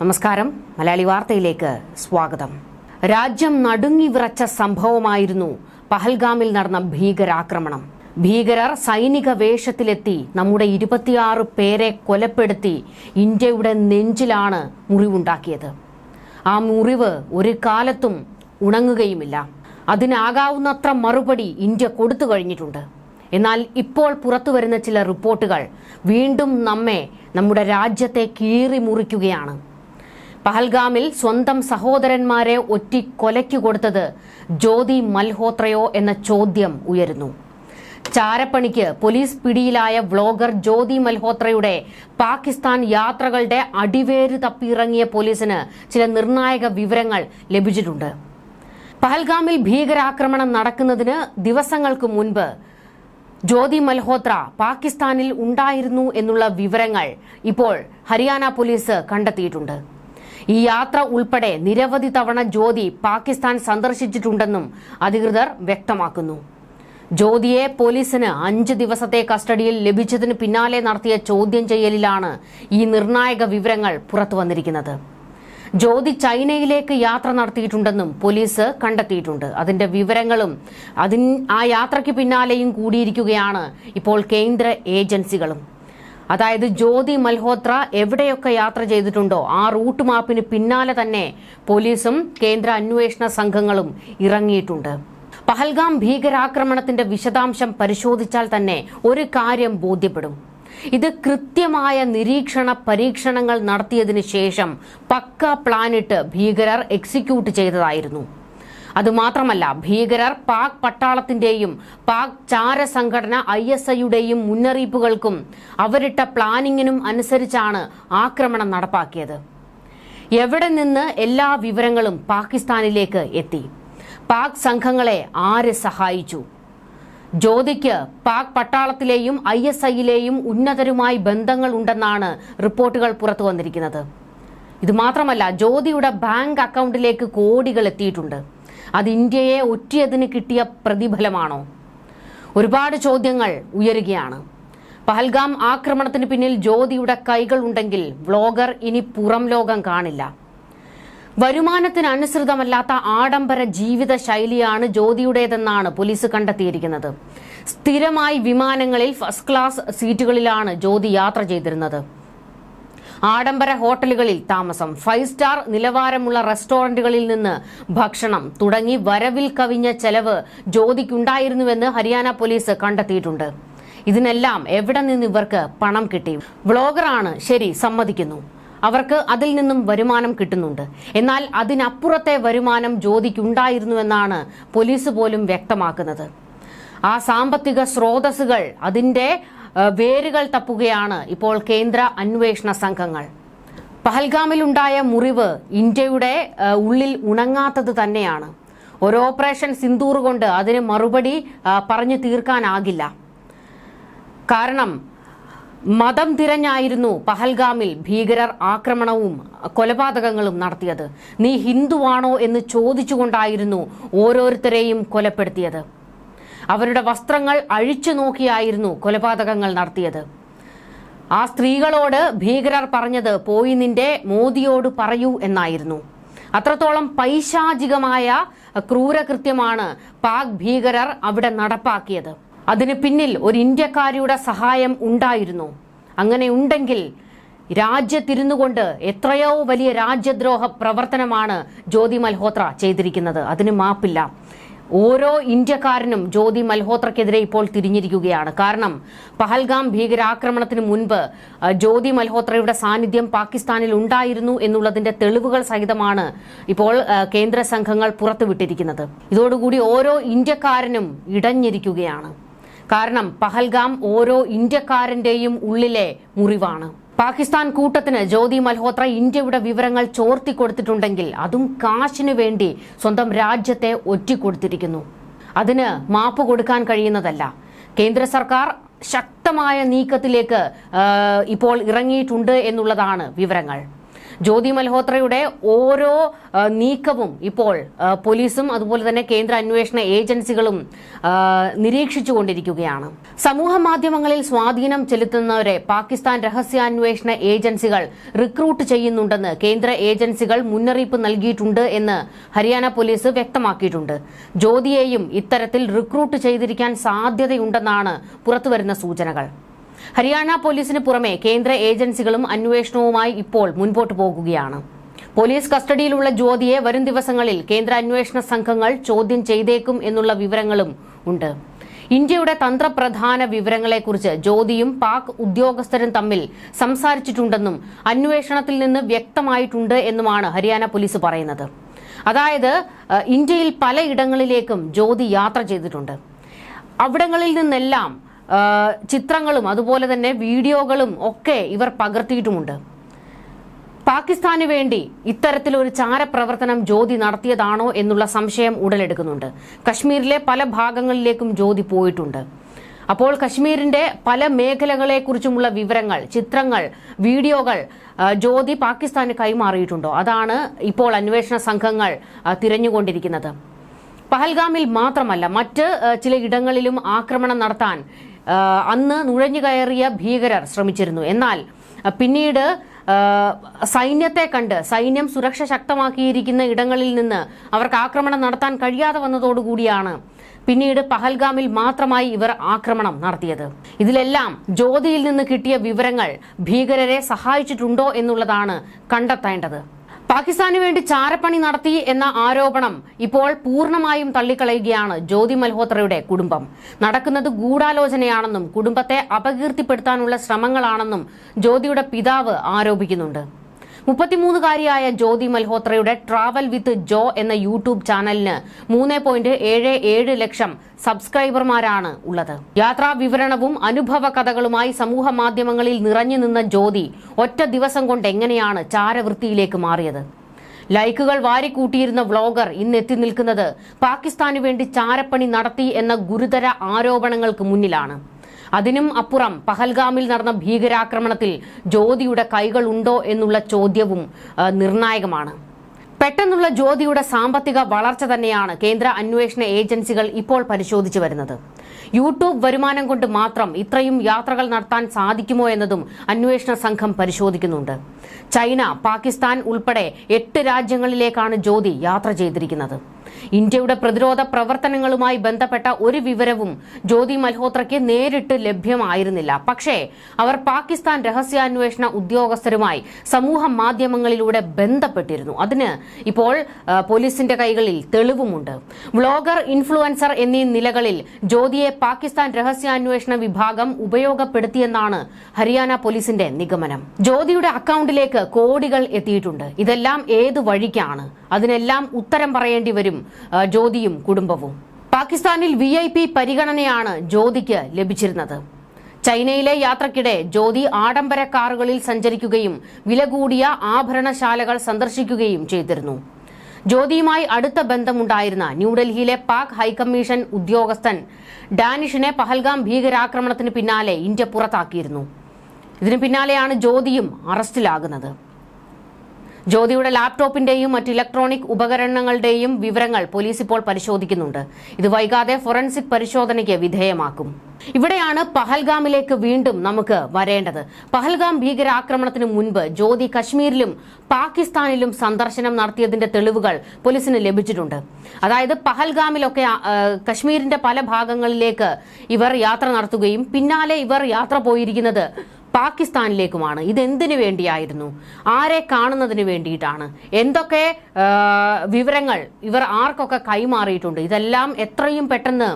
നമസ്കാരം. മലയാളി വാർത്തയിലേക്ക് സ്വാഗതം. രാജ്യം നടുങ്ങി വിറച്ച സംഭവമായിരുന്നു പഹൽഗാമിൽ നടന്ന ഭീകരാക്രമണം. ഭീകരർ സൈനിക വേഷത്തിലെത്തി നമ്മുടെ ഇരുപത്തിയാറ് പേരെ കൊലപ്പെടുത്തി ഇന്ത്യയുടെ നെഞ്ചിലാണ് മുറിവുണ്ടാക്കിയത്. ആ മുറിവ് ഒരു കാലത്തും ഉണങ്ങുകയുമില്ല. അതിനാകാവുന്നത്ര മറുപടി ഇന്ത്യ കൊടുത്തു കഴിഞ്ഞിട്ടുണ്ട്. എന്നാൽ ഇപ്പോൾ പുറത്തു വരുന്ന ചില റിപ്പോർട്ടുകൾ വീണ്ടും നമ്മെ നമ്മുടെ രാജ്യത്തെ കീറി മുറിക്കുകയാണ്. പഹൽഗാമിൽ സ്വന്തം സഹോദരന്മാരെ ഒറ്റി കൊലയ്ക്കു കൊടുത്തത് ജ്യോതി മൽഹോത്രയോ എന്ന ചോദ്യം ഉയരുന്നു. ചാരപ്പണിക്ക് പോലീസ് പിടിയിലായ വ്ളോഗർ ജ്യോതി മൽഹോത്രയുടെ പാകിസ്ഥാൻ യാത്രകളുടെ അടിവേര് തപ്പിയിറങ്ങിയ പോലീസിന് ചില നിർണായക വിവരങ്ങൾ ലഭിച്ചിട്ടുണ്ട്. പഹൽഗാമിൽ ഭീകരാക്രമണം നടക്കുന്നതിന് ദിവസങ്ങൾക്ക് മുൻപ് ജ്യോതി മൽഹോത്ര പാകിസ്ഥാനിൽ ഉണ്ടായിരുന്നു എന്നുള്ള വിവരങ്ങൾ ഇപ്പോൾ ഹരിയാന പോലീസ് കണ്ടെത്തിയിട്ടുണ്ട്. ഈ യാത്ര ഉൾപ്പെടെ നിരവധി തവണ ജ്യോതി പാകിസ്ഥാൻ സന്ദർശിച്ചിട്ടുണ്ടെന്നും അധികൃതർ വ്യക്തമാക്കുന്നു. ജ്യോതിയെ പോലീസിന് അഞ്ച് ദിവസത്തെ കസ്റ്റഡിയിൽ ലഭിച്ചതിന് പിന്നാലെ നടത്തിയ ചോദ്യം ചെയ്യലിലാണ് ഈ നിർണായക വിവരങ്ങൾ പുറത്തുവന്നിരിക്കുന്നത് ജ്യോതി ചൈനയിലേക്ക് യാത്ര നടത്തിയിട്ടുണ്ടെന്നും പോലീസ് കണ്ടെത്തിയിട്ടുണ്ട്. അതിന്റെ വിവരങ്ങളും അതിൻ ആ യാത്രയ്ക്ക് പിന്നാലെയും കൂടിയിരിക്കുകയാണ് ഇപ്പോൾ കേന്ദ്ര ഏജൻസികളും. അതായത് ജ്യോതി മൽഹോത്ര എവിടെയൊക്കെ യാത്ര ചെയ്തിട്ടുണ്ടോ ആ റൂട്ട് മാപ്പിന് പിന്നാലെ തന്നെ പോലീസും കേന്ദ്ര അന്വേഷണ സംഘങ്ങളും ഇറങ്ങിയിട്ടുണ്ട്. പഹൽഗാം ഭീകരാക്രമണത്തിന്റെ വിശദാംശം പരിശോധിച്ചാൽ തന്നെ ഒരു കാര്യം ബോധ്യപ്പെടും. ഇത് കൃത്യമായ നിരീക്ഷണ പരീക്ഷണങ്ങൾ നടത്തിയതിനു ശേഷം പക്ക പ്ലാനിട്ട് ഭീകരർ എക്സിക്യൂട്ട് ചെയ്തതായിരുന്നു. അതുമാത്രമല്ല ഭീകരർ പാക് പട്ടാളത്തിന്റെയും പാക് ചാര സംഘടന ഐ എസ് ഐയുടെയും മുന്നറിയിപ്പുകൾക്കും അവരിട്ട പ്ലാനിങ്ങിനും അനുസരിച്ചാണ് ആക്രമണം നടപ്പാക്കിയത്. എവിടെ നിന്ന് എല്ലാ വിവരങ്ങളും പാകിസ്ഥാനിലേക്ക് എത്തി. പാക് സംഘങ്ങളെ ആര് സഹായിച്ചു? ജ്യോതിക്ക് പാക് പട്ടാളത്തിലെയും ഐ എസ് ഐയിലെയും ഉന്നതരുമായി ബന്ധങ്ങൾ ഉണ്ടെന്നാണ് റിപ്പോർട്ടുകൾ പുറത്തു വന്നിരിക്കുന്നത്. ഇത് മാത്രമല്ല ജ്യോതിയുടെ ബാങ്ക് അക്കൗണ്ടിലേക്ക് കോടികൾ എത്തിയിട്ടുണ്ട്. അത് ഇന്ത്യയെ ഒറ്റിയതിന് കിട്ടിയ പ്രതിഫലമാണോ? ഒരുപാട് ചോദ്യങ്ങൾ ഉയരുകയാണ്. പഹൽഗാം ആക്രമണത്തിന് പിന്നിൽ ജ്യോതിയുടെ കൈകൾ ഉണ്ടെങ്കിൽ വ്ളോഗർ ഇനി പുറം ലോകം കാണില്ല. വരുമാനത്തിന് അനുസൃതമല്ലാത്ത ആഡംബര ജീവിത ശൈലിയാണ് ജ്യോതിയുടേതെന്നാണ് പോലീസ് കണ്ടെത്തിയിരിക്കുന്നത്. സ്ഥിരമായി വിമാനങ്ങളിൽ ഫസ്റ്റ് ക്ലാസ് സീറ്റുകളിലാണ് ജ്യോതി യാത്ര ചെയ്തിരുന്നത്. ആഡംബര ഹോട്ടലുകളിൽ താമസം. ഫൈവ് സ്റ്റാർ നിലവാരമുള്ള റെസ്റ്റോറന്റുകളിൽ നിന്ന് ഭക്ഷണം തുടങ്ങി വരവിൽ കവിഞ്ഞ ചെലവ് ജ്യോതിക്കുണ്ടായിരുന്നുവെന്ന് ഹരിയാന പോലീസ് കണ്ടെത്തിയിട്ടുണ്ട്. ഇതിനെല്ലാം എവിടെ നിന്ന് ഇവർക്ക് പണം കിട്ടി? വ്ളോഗറാണ് ശരി സമ്മതിക്കുന്നു. അവർക്ക് അതിൽ നിന്നും വരുമാനം കിട്ടുന്നുണ്ട്. എന്നാൽ അതിനപ്പുറത്തെ വരുമാനം ജ്യോതിക്കുണ്ടായിരുന്നുവെന്നാണ് പോലീസ് പോലും വ്യക്തമാക്കുന്നത്. ആ സാമ്പത്തിക സ്രോതസ്സുകൾ അതിന്റെ ഏഹ്, വേരുകൾ തപ്പുകയാണ് ഇപ്പോൾ കേന്ദ്ര അന്വേഷണ സംഘങ്ങൾ. പഹൽഗാമിലുണ്ടായ മുറിവ് ഇന്ത്യയുടെ ഉള്ളിൽ ഉണങ്ങാത്തത് തന്നെയാണ്. ഒരു ഓപ്പറേഷൻ സിന്ദൂർ കൊണ്ട് അതിന് മറുപടി പറഞ്ഞു തീർക്കാനാകില്ല. കാരണം മതം തിരഞ്ഞായിരുന്നു പഹൽഗാമിൽ ഭീകരർ ആക്രമണവും കൊലപാതകങ്ങളും നടത്തിയത്. നീ ഹിന്ദുവാണോ എന്ന് ചോദിച്ചുകൊണ്ടായിരുന്നു ഓരോരുത്തരെയും കൊലപ്പെടുത്തിയത്. അവരുടെ വസ്ത്രങ്ങൾ അഴിച്ചു നോക്കിയായിരുന്നു കൊലപാതകങ്ങൾ നടത്തിയത്. ആ സ്ത്രീകളോട് ഭീകരർ പറഞ്ഞത് പോയി നിന്റെ മോദിയോട് പറയൂ എന്നായിരുന്നു. അത്രത്തോളം പൈശാചികമായ ക്രൂരകൃത്യമാണ് പാക് ഭീകരർ അവിടെ നടപ്പാക്കിയത്. അതിന് പിന്നിൽ ഒരു ഇന്ത്യക്കാരിയുടെ സഹായം ഉണ്ടായിരുന്നു. അങ്ങനെ ഉണ്ടെങ്കിൽ രാജ്യത്തിരുന്നുകൊണ്ട് എത്രയോ വലിയ രാജ്യദ്രോഹ പ്രവർത്തനമാണ് ജ്യോതി മൽഹോത്ര ചെയ്തിരിക്കുന്നത്. അതിന് മാപ്പില്ല. ഓരോ ഇന്ത്യക്കാരനും ജ്യോതി മൽഹോത്രക്കെതിരെ ഇപ്പോൾ തിരിഞ്ഞിരിക്കുകയാണ്. കാരണം പഹൽഗാം ഭീകരാക്രമണത്തിന് മുൻപ് ജ്യോതി മൽഹോത്രയുടെ സാന്നിധ്യം പാകിസ്ഥാനിൽ ഉണ്ടായിരുന്നു എന്നുള്ളതിന്റെ തെളിവുകൾ സഹിതമാണ് ഇപ്പോൾ കേന്ദ്ര സംഘങ്ങൾ പുറത്തുവിട്ടിരിക്കുന്നത്. ഇതോടുകൂടി ഓരോ ഇന്ത്യക്കാരനും ഇടഞ്ഞിരിക്കുകയാണ്. കാരണം പഹൽഗാം ഓരോ ഇന്ത്യക്കാരന്റെയും ഉള്ളിലെ മുറിവാണ്. പാകിസ്ഥാൻ കൂട്ടത്തിന് ജ്യോതി മൽഹോത്ര ഇന്ത്യയുടെ വിവരങ്ങൾ ചോർത്തി കൊടുത്തിട്ടുണ്ടെങ്കിൽ അതും കാശിനു വേണ്ടി സ്വന്തം രാജ്യത്തെ ഒറ്റിക്കൊടുത്തിരിക്കുന്നു. അതിന് മാപ്പ് കൊടുക്കാൻ കഴിയുന്നതല്ല. കേന്ദ്ര സർക്കാർ ശക്തമായ നീക്കത്തിലേക്ക് ഇപ്പോൾ ഇറങ്ങിയിട്ടുണ്ട് എന്നുള്ളതാണ് വിവരങ്ങൾ. ജ്യോതി മൽഹോത്രയുടെ ഓരോ നീക്കവും ഇപ്പോൾ പോലീസും അതുപോലെ തന്നെ കേന്ദ്ര അന്വേഷണ ഏജൻസികളും നിരീക്ഷിച്ചുകൊണ്ടിരിക്കുകയാണ്. സമൂഹ മാധ്യമങ്ങളിൽ സ്വാധീനം ചെലുത്തുന്നവരെ പാകിസ്ഥാൻ രഹസ്യാന്വേഷണ ഏജൻസികൾ റിക്രൂട്ട് ചെയ്യുന്നുണ്ടെന്ന് കേന്ദ്ര ഏജൻസികൾ മുന്നറിയിപ്പ് നൽകിയിട്ടുണ്ട് എന്ന് ഹരിയാന പോലീസ് വ്യക്തമാക്കിയിട്ടുണ്ട്. ജ്യോതിയെയും ഇത്തരത്തിൽ റിക്രൂട്ട് ചെയ്തിരിക്കാൻ സാധ്യതയുണ്ടെന്നാണ് പുറത്തുവരുന്ന സൂചനകൾ. ഹരിയാന പോലീസിന് പുറമെ കേന്ദ്ര ഏജൻസികളും അന്വേഷണവുമായി ഇപ്പോൾ മുൻപോട്ട് പോകുകയാണ്. പോലീസ് കസ്റ്റഡിയിലുള്ള ജ്യോതിയെ വരും ദിവസങ്ങളിൽ കേന്ദ്ര അന്വേഷണ സംഘങ്ങൾ ചോദ്യം ചെയ്തേക്കും എന്നുള്ള വിവരങ്ങളും ഉണ്ട്. ഇന്ത്യയുടെ തന്ത്രപ്രധാന വിവരങ്ങളെക്കുറിച്ച് ജ്യോതിയും പാക് ഉദ്യോഗസ്ഥരും തമ്മിൽ സംസാരിച്ചിട്ടുണ്ടെന്നും അന്വേഷണത്തിൽ നിന്ന് വ്യക്തമായിട്ടുണ്ട് എന്നുമാണ് ഹരിയാന പോലീസ് പറയുന്നത്. അതായത് ഇന്ത്യയിൽ പലയിടങ്ങളിലേക്കും ജ്യോതി യാത്ര ചെയ്തിട്ടുണ്ട്. അവിടങ്ങളിൽ നിന്നെല്ലാം ചിത്രങ്ങളും അതുപോലെ തന്നെ വീഡിയോകളും ഒക്കെ ഇവർ പകർത്തിയിട്ടുമുണ്ട്. പാകിസ്ഥാന് വേണ്ടി ഇത്തരത്തിലൊരു ചാരപ്രവർത്തനം ജ്യോതി നടത്തിയതാണോ എന്നുള്ള സംശയം ഉടലെടുക്കുന്നുണ്ട്. കശ്മീരിലെ പല ഭാഗങ്ങളിലേക്കും ജ്യോതി പോയിട്ടുണ്ട്. അപ്പോൾ കശ്മീരിന്റെ പല മേഖലകളെക്കുറിച്ചുമുള്ള വിവരങ്ങൾ ചിത്രങ്ങൾ വീഡിയോകൾ ജ്യോതി പാകിസ്ഥാന് കൈമാറിയിട്ടുണ്ടോ? അതാണ് ഇപ്പോൾ അന്വേഷണ സംഘങ്ങൾ തിരഞ്ഞുകൊണ്ടിരിക്കുന്നത്. പഹൽഗാമിൽ മാത്രമല്ല മറ്റ് ചില ഇടങ്ങളിലും ആക്രമണം നടത്താൻ അന്ന് നുഴഞ്ഞു കയറിയ ഭീകരർ ശ്രമിച്ചിരുന്നു. എന്നാൽ പിന്നീട് സൈന്യത്തെ കണ്ട് സൈന്യം സുരക്ഷ ശക്തമാക്കിയിരിക്കുന്ന ഇടങ്ങളിൽ നിന്ന് അവർക്ക് ആക്രമണം നടത്താൻ കഴിയാതെ വന്നതോടുകൂടിയാണ് പിന്നീട് പഹൽഗാമിൽ മാത്രമായി ഇവർ ആക്രമണം നടത്തിയത്. ഇതിലെല്ലാം ജ്യോതിയിൽ നിന്ന് കിട്ടിയ വിവരങ്ങൾ ഭീകരരെ സഹായിച്ചിട്ടുണ്ടോ എന്നുള്ളതാണ് കണ്ടെത്തേണ്ടത്. പാകിസ്ഥാന് വേണ്ടി ചാരപ്പണി നടത്തി എന്ന ആരോപണം ഇപ്പോൾ പൂർണമായും തള്ളിക്കളയുകയാണ് ജ്യോതി മൽഹോത്രയുടെ കുടുംബം. നടക്കുന്നത് ഗൂഢാലോചനയാണെന്നും കുടുംബത്തെ അപകീർത്തിപ്പെടുത്താനുള്ള ശ്രമങ്ങളാണെന്നും ജ്യോതിയുടെ പിതാവ് ആരോപിക്കുന്നുണ്ട്. മുപ്പത്തിമൂന്നുകാരിയായ ജ്യോതി മൽഹോത്രയുടെ ട്രാവൽ വിത്ത് ജോ എന്ന യൂട്യൂബ് ചാനലിന് മൂന്ന് പോയിന്റ് ഏഴ് ഏഴ് ലക്ഷം സബ്സ്ക്രൈബർമാരാണ് ഉള്ളത്. യാത്രാ വിവരണവും അനുഭവ കഥകളുമായി സമൂഹ മാധ്യമങ്ങളിൽ നിറഞ്ഞു നിന്ന ജ്യോതി ഒറ്റ ദിവസം കൊണ്ട് എങ്ങനെയാണ് ചാരവൃത്തിയിലേക്ക് മാറിയത്? ലൈക്കുകൾ വാരിക്കൂട്ടിയിരുന്ന വ്ളോഗർ ഇന്ന് എത്തി നിൽക്കുന്നത് പാകിസ്ഥാനു വേണ്ടി ചാരപ്പണി നടത്തി എന്ന ഗുരുതര ആരോപണങ്ങൾക്ക് മുന്നിലാണ്. അതിനും അപ്പുറം പഹൽഗാമിൽ നടന്ന ഭീകരാക്രമണത്തിൽ ജ്യോതിയുടെ ഉണ്ടോ എന്നുള്ള ചോദ്യവും നിർണായകമാണ്. പെട്ടെന്നുള്ള ജ്യോതിയുടെ സാമ്പത്തിക വളർച്ച തന്നെയാണ് കേന്ദ്ര അന്വേഷണ ഏജൻസികൾ ഇപ്പോൾ പരിശോധിച്ചു വരുന്നത്. യൂട്യൂബ് വരുമാനം കൊണ്ട് മാത്രം ഇത്രയും യാത്രകൾ നടത്താൻ സാധിക്കുമോ എന്നതും അന്വേഷണ സംഘം പരിശോധിക്കുന്നുണ്ട്. ചൈന പാകിസ്ഥാൻ ഉൾപ്പെടെ എട്ട് രാജ്യങ്ങളിലേക്കാണ് ജ്യോതി യാത്ര ചെയ്തിരിക്കുന്നത്. ഇന്ത്യയുടെ പ്രതിരോധ പ്രവർത്തനങ്ങളുമായി ബന്ധപ്പെട്ട ഒരു വിവരവും ജ്യോതി മൽഹോത്രയ്ക്ക് നേരിട്ട് ലഭ്യമായിരുന്നില്ല. പക്ഷേ അവർ പാകിസ്ഥാൻ രഹസ്യാന്വേഷണ ഉദ്യോഗസ്ഥരുമായി സമൂഹ മാധ്യമങ്ങളിലൂടെ ബന്ധപ്പെട്ടിരുന്നു. അതിന് ഇപ്പോൾ പോലീസിന്റെ കൈകളിൽ തെളിവുമുണ്ട്. വ്ളോഗർ ഇൻഫ്ലുവൻസർ എന്നീ നിലകളിൽ ജ്യോതിയെ പാകിസ്ഥാൻ രഹസ്യാന്വേഷണ വിഭാഗം ഉപയോഗപ്പെടുത്തിയെന്നാണ് ഹരിയാന പോലീസിന്റെ നിഗമനം. ജ്യോതിയുടെ അക്കൗണ്ടിലേക്ക് കോടികൾ എത്തിയിട്ടുണ്ട്. ഇതെല്ലാം ഏത് വഴിക്കാണ്? അതിനെല്ലാം ഉത്തരം പറയേണ്ടി വരും. ജ്യോതിയും കുടുംബവും. പാകിസ്ഥാനിൽ വി ഐ പി പരിഗണനയാണ് ജ്യോതിക്ക് ലഭിച്ചിരുന്നത്. ചൈനയിലെ യാത്രക്കിടെ ജ്യോതി ആഡംബര കാറുകളിൽ സഞ്ചരിക്കുകയും വില കൂടിയ ആഭരണശാലകൾ സന്ദർശിക്കുകയും ചെയ്തിരുന്നു. ജ്യോതിയുമായി അടുത്ത ബന്ധമുണ്ടായിരുന്ന ന്യൂഡൽഹിയിലെ പാക് ഹൈക്കമ്മീഷൻ ഉദ്യോഗസ്ഥൻ ഡാനിഷിനെ പഹൽഗാം ഭീകരാക്രമണത്തിന് പിന്നാലെ ഇന്ത്യ പുറത്താക്കിയിരുന്നു. ഇതിനു പിന്നാലെയാണ് ജ്യോതിയും അറസ്റ്റിലാകുന്നത്. ജ്യോതിയുടെ ലാപ്ടോപ്പിന്റെയും മറ്റ് ഇലക്ട്രോണിക് ഉപകരണങ്ങളുടെയും വിവരങ്ങൾ പോലീസ് ഇപ്പോൾ പരിശോധിക്കുന്നുണ്ട്. ഇത് വൈകാതെ ഫോറൻസിക് പരിശോധനയ്ക്ക് വിധേയമാക്കും. ഇവിടെയാണ് പഹൽഗാമിലേക്ക് വീണ്ടും നമുക്ക് വരേണ്ടത്. പഹൽഗാം ഭീകരാക്രമണത്തിന് മുൻപ് ജ്യോതി കശ്മീരിലും പാകിസ്ഥാനിലും സന്ദർശനം നടത്തിയതിന്റെ തെളിവുകൾ പോലീസിന് ലഭിച്ചിട്ടുണ്ട്. അതായത് പഹൽഗാമിലൊക്കെ കശ്മീരിന്റെ പല ഭാഗങ്ങളിലേക്ക് ഇവർ യാത്ര നടത്തുകയും പിന്നാലെ ഇവർ യാത്ര പോയിരിക്കുന്നത് പാകിസ്ഥാനിലേക്കുമാണ്. ഇതെന്തിനു വേണ്ടിയായിരുന്നു? ആരെ കാണുന്നതിന് വേണ്ടിയിട്ടാണ്? എന്തൊക്കെ വിവരങ്ങൾ ഇവർ ആർക്കൊക്കെ കൈമാറിയിട്ടുണ്ട്? ഇതെല്ലാം എത്രയും പെട്ടെന്ന്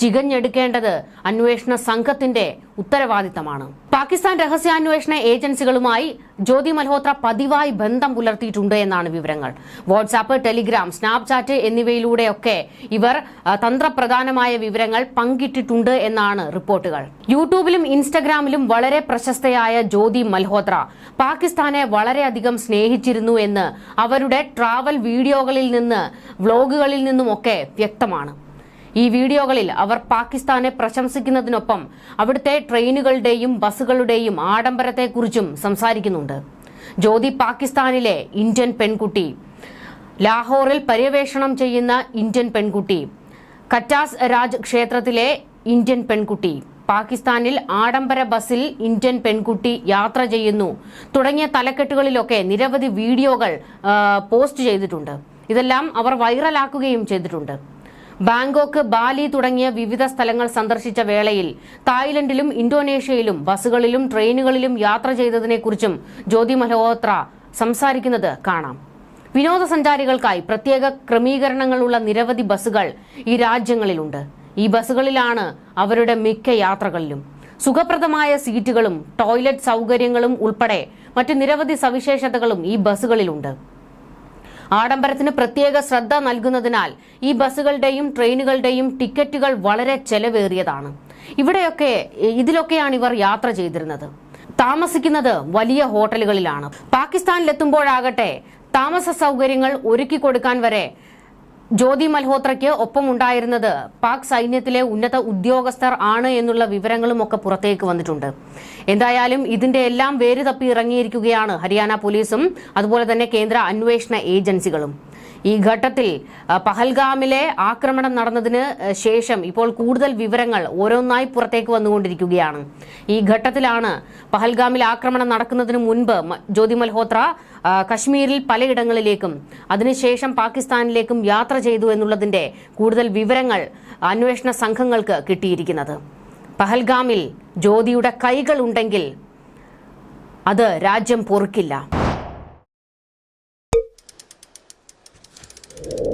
ചികഞ്ഞെടുക്കേണ്ടത് അന്വേഷണ സംഘത്തിന്റെ ഉത്തരവാദിത്തമാണ്. പാകിസ്ഥാൻ രഹസ്യാന്വേഷണ ഏജൻസികളുമായി ജ്യോതി മൽഹോത്ര പതിവായി ബന്ധം പുലർത്തിയിട്ടുണ്ട് എന്നാണ് വിവരങ്ങൾ. വാട്സാപ്പ് ടെലിഗ്രാം സ്നാപ്ചാറ്റ് എന്നിവയിലൂടെയൊക്കെ ഇവർ തന്ത്രപ്രധാനമായ വിവരങ്ങൾ പങ്കിട്ടിട്ടുണ്ട് എന്നാണ് റിപ്പോർട്ടുകൾ. യൂട്യൂബിലും ഇൻസ്റ്റഗ്രാമിലും വളരെ പ്രശസ്തയായ ജ്യോതി മൽഹോത്ര പാകിസ്ഥാനെ വളരെയധികം സ്നേഹിച്ചിരുന്നു എന്ന് അവരുടെ ട്രാവൽ വീഡിയോകളിൽ നിന്ന് വ്ലോഗുകളിൽ നിന്നുമൊക്കെ വ്യക്തമാണ്. ഈ വീഡിയോകളിൽ അവർ പാകിസ്ഥാനെ പ്രശംസിക്കുന്നതിനൊപ്പം അവിടുത്തെ ട്രെയിനുകളുടെയും ബസ്സുകളുടെയും ആഡംബരത്തെക്കുറിച്ചും സംസാരിക്കുന്നുണ്ട്. ജ്യോതി പാകിസ്ഥാനിലെ ഇന്ത്യൻ പെൺകുട്ടി. ലാഹോറിൽ പര്യവേഷണം ചെയ്യുന്ന ഇന്ത്യൻ പെൺകുട്ടി. കറ്റാസ് രാജ് ക്ഷേത്രത്തിലെ ഇന്ത്യൻ പെൺകുട്ടി. പാകിസ്ഥാനിൽ ആഡംബര ബസ്സിൽ ഇന്ത്യൻ പെൺകുട്ടി യാത്ര ചെയ്യുന്നു. തുടങ്ങിയ തലക്കെട്ടുകളിലൊക്കെ നിരവധി വീഡിയോകൾ പോസ്റ്റ് ചെയ്തിട്ടുണ്ട്. ഇതെല്ലാം അവർ വൈറലാക്കുകയും ചെയ്തിട്ടുണ്ട്. ബാങ്കോക്ക് ബാലി തുടങ്ങിയ വിവിധ സ്ഥലങ്ങൾ സന്ദർശിച്ച വേളയിൽ തായ്ലൻഡിലും ഇന്തോനേഷ്യയിലും ബസ്സുകളിലും ട്രെയിനുകളിലും യാത്ര ചെയ്തതിനെക്കുറിച്ചും ജ്യോതി മൽഹോത്ര സംസാരിക്കുന്നത് കാണാം. വിനോദസഞ്ചാരികൾക്കായി പ്രത്യേക ക്രമീകരണങ്ങളുള്ള നിരവധി ബസ്സുകൾ ഈ രാജ്യങ്ങളിലുണ്ട്. ഈ ബസ്സുകളിലാണ് അവരുടെ മിക്ക യാത്രകളിലും. സുഖപ്രദമായ സീറ്റുകളും ടോയ്ലറ്റ് സൗകര്യങ്ങളും ഉൾപ്പെടെ മറ്റ് നിരവധി സവിശേഷതകളും ഈ ബസ്സുകളിലുണ്ട്. ആഡംബരത്തിന് പ്രത്യേക ശ്രദ്ധ നൽകുന്നതിനാൽ ഈ ബസ്സുകളുടെയും ട്രെയിനുകളുടെയും ടിക്കറ്റുകൾ വളരെ ചെലവേറിയതാണ്. ഇവിടെയൊക്കെ ഇതിലൊക്കെയാണ് ഇവർ യാത്ര ചെയ്തിരുന്നത്. താമസിക്കുന്നത് വലിയ ഹോട്ടലുകളിലാണ്. പാകിസ്ഥാനിലെത്തുമ്പോഴാകട്ടെ താമസ സൗകര്യങ്ങൾ ഒരുക്കി കൊടുക്കാൻ വരെ ജ്യോതി മൽഹോത്രയ്ക്ക് ഒപ്പമുണ്ടായിരുന്നത് പാക് സൈന്യത്തിലെ ഉന്നത ഉദ്യോഗസ്ഥർ ആണ് എന്നുള്ള വിവരങ്ങളും ഒക്കെ പുറത്തേക്ക് വന്നിട്ടുണ്ട്. എന്തായാലും ഇതിന്റെ എല്ലാം വേര് തപ്പി ഇറങ്ങിയിരിക്കുകയാണ് ഹരിയാന പോലീസും അതുപോലെ തന്നെ കേന്ദ്ര അന്വേഷണ ഏജൻസികളും. ഈ ഘട്ടത്തിൽ പഹൽഗാമിലെ ആക്രമണം നടന്നതിന് ശേഷം ഇപ്പോൾ കൂടുതൽ വിവരങ്ങൾ ഓരോന്നായി പുറത്തേക്ക് വന്നുകൊണ്ടിരിക്കുകയാണ്. ഈ ഘട്ടത്തിലാണ് പഹൽഗാമിൽ ആക്രമണം നടക്കുന്നതിന് മുൻപ് ജ്യോതി മൽഹോത്ര കശ്മീരിൽ പലയിടങ്ങളിലേക്കും അതിനുശേഷം പാകിസ്ഥാനിലേക്കും യാത്ര ചെയ്തു എന്നുള്ളതിന്റെ കൂടുതൽ വിവരങ്ങൾ അന്വേഷണ സംഘങ്ങൾക്ക് കിട്ടിയിരിക്കുന്നത്. പഹൽഗാമിൽ ജ്യോതിയുടെ കൈകൾ ഉണ്ടെങ്കിൽ അത് രാജ്യം പൊറുക്കില്ല. Yeah.